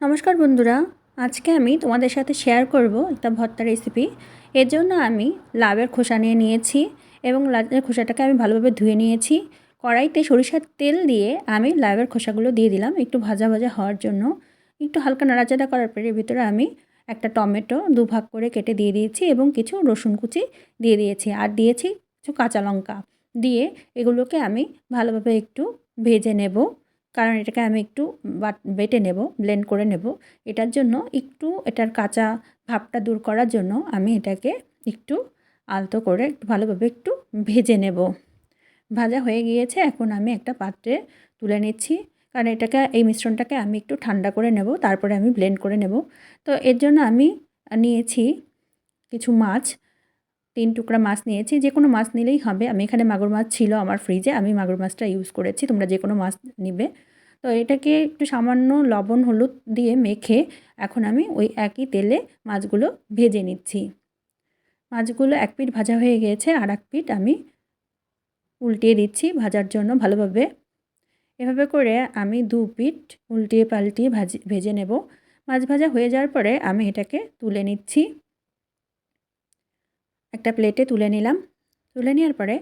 নমস্কার বন্ধুরা, আজকে আমি তোমাদের সাথে শেয়ার করব একটা ভর্তা রেসিপি এর জন্য আমি লাভের খোসা নিয়ে নিয়েছি এবং লাভের খোসাটাকে আমি ভালোভাবে ধুয়ে নিয়েছি। কড়াইতে সরিষার তেল দিয়ে আমি লাভের খোসাগুলো দিয়ে দিলাম একটু ভাজা ভাজা হওয়ার জন্য। একটু হালকা নাড়াচাড়া করার পরে ভিতরে আমি একটা টমেটো দু ভাগ করে কেটে দিয়ে দিয়েছি এবং কিছু রসুন কুচি দিয়ে দিয়েছি আর দিয়েছি কিছু কাঁচা লঙ্কা। দিয়ে এগুলোকে আমি ভালোভাবে একটু ভেজে নেব। কারণ এটাকে আমি একটু বাট নেব ব্লেন্ড করে নেব। এটার জন্য একটু, এটার কাঁচা ভাবটা দূর করার জন্য আমি এটাকে একটু আলতো করে একটু ভালোভাবে একটু ভেজে নেব। ভাজা হয়ে গিয়েছে, এখন আমি একটা পাত্রে তুলে নিচ্ছি। কারণ এটাকে, এই মিশ্রণটাকে আমি একটু ঠান্ডা করে নেব, তারপরে আমি ব্লেন্ড করে নেব। তো এর জন্য আমি নিয়েছি কিছু মাছ, তিন টুকরা মাছ নিয়েছি। যে কোনো মাছ নিলেই হবে। আমি এখানে মাগুর মাছ ছিল আমার ফ্রিজে আমি মাগুর মাছটা ইউজ করেছি। তোমরা যে কোনো মাছ নিবে। তো এটাকে একটু সামান্য লবণ হলুদ দিয়ে মেখে এখন আমি ওই একই তেলে মাছগুলো ভেজে নিচ্ছি। মাছগুলো এক পিঠ ভাজা হয়ে গিয়েছে আর এক পিঠ আমি উল্টিয়ে দিচ্ছি ভাজার জন্য ভালোভাবে। এভাবে করে আমি দু পিঠ উল্টিয়ে পাল্টিয়ে ভাজি, ভেজে নেব। মাছ ভাজা হয়ে যাওয়ার পরে আমি এটাকে তুলে নিচ্ছি। একটা প্লেটে তুলে নিলাম। তুলে নেওয়ার পরে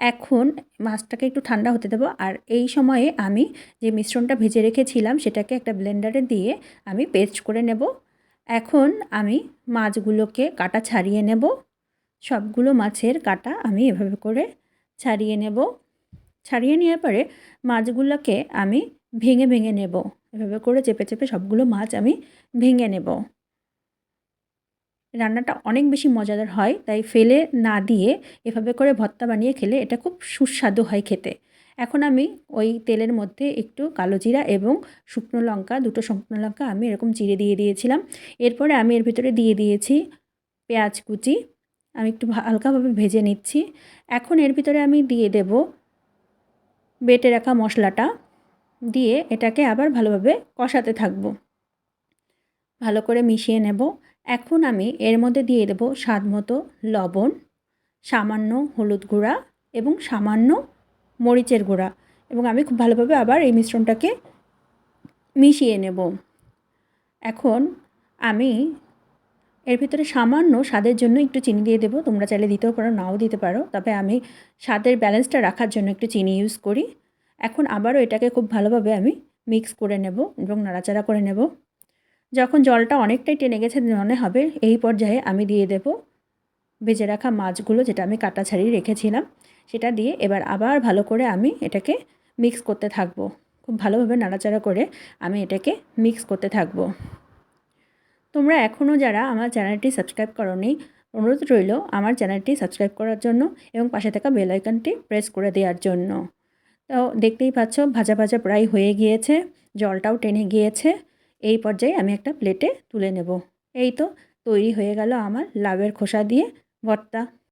এখন মাছটাকে একটু ঠান্ডা হতে দেবো। আর এই সময়ে আমি যে মিশ্রণটা ভেজে রেখেছিলাম, সেটাকে একটা ব্লেন্ডারে দিয়ে আমি পেস্ট করে নেব। এখন আমি মাছগুলোকে কাটা ছাড়িয়ে নেব। সবগুলো মাছের কাটা আমি এভাবে করে ছাড়িয়ে নেব। ছাড়িয়ে নেওয়ার পরে মাছগুলোকে আমি ভেঙে ভেঙে নেব। এভাবে করে চেপে চেপে সবগুলো মাছ আমি ভেঙে নেব। রান্নাটা অনেক বেশি মজাদার হয়, তাই ফেলে না দিয়ে এভাবে করে ভর্তা বানিয়ে খেলে এটা খুব সুস্বাদু হয় খেতে। এখন আমি ওই তেলের মধ্যে একটু কালো জিরা এবং শুকনো লঙ্কা, দুটো শুকনো লঙ্কা আমি এরকম চিড়ে দিয়ে দিয়েছিলাম। এরপরে আমি এর ভিতরে দিয়ে দিয়েছি পেঁয়াজ কুচি, আমি একটু হালকাভাবে ভেজে নিচ্ছি। এখন এর ভিতরে আমি দিয়ে দেব বেটে রাখা মশলাটা, দিয়ে এটাকে আবার ভালোভাবে কষাতে থাকব। ভালো করে মিশিয়ে নেব। এখন আমি এর মধ্যে দিয়ে দেবো স্বাদ মতো লবণ, সামান্য হলুদ গুঁড়া এবং সামান্য মরিচের গুঁড়া। এবং আমি খুব ভালোভাবে আবার এই মিশ্রণটাকে মিশিয়ে নেব। এখন আমি এর ভিতরে সামান্য স্বাদের জন্য একটু চিনি দিয়ে দেবো। তোমরা চাইলে দিতেও পারো, নাও দিতে পারো। তবে আমি স্বাদের ব্যালেন্সটা রাখার জন্য একটু চিনি ইউজ করি। এখন আবারও এটাকে খুব ভালোভাবে আমি মিক্স করে নেব এবং নাড়াচাড়া করে নেব। যখন জলটা অনেকটাই টেনে গেছে মনে হবে, এই পর্যায়ে আমি দিয়ে দেব ভেজে রাখা মাছগুলো যেটা আমি কাটা ছাড়িয়ে রেখেছিলাম। সেটা দিয়ে এবার আবার ভালো করে আমি এটাকে মিক্স করতে থাকব। খুব ভালোভাবে নাড়াচাড়া করে আমি এটাকে মিক্স করতে থাকব। তোমরা এখনও যারা আমার চ্যানেলটি সাবস্ক্রাইব করনি, অনুরোধ রইল আমার চ্যানেলটি সাবস্ক্রাইব করার জন্য এবং পাশে থাকা বেল প্রেস করে দেওয়ার জন্য। তো দেখতেই পাচ্ছ ভাজা ভাজা প্রায় হয়ে গিয়েছে, জলটাও টেনে গিয়েছে। এই পর্যায়ে আমি একটা প্লেটে তুলে নেব। এই তো, তৈরি হয়ে গেল আমার লাভের খোসা দিয়ে ভর্তা।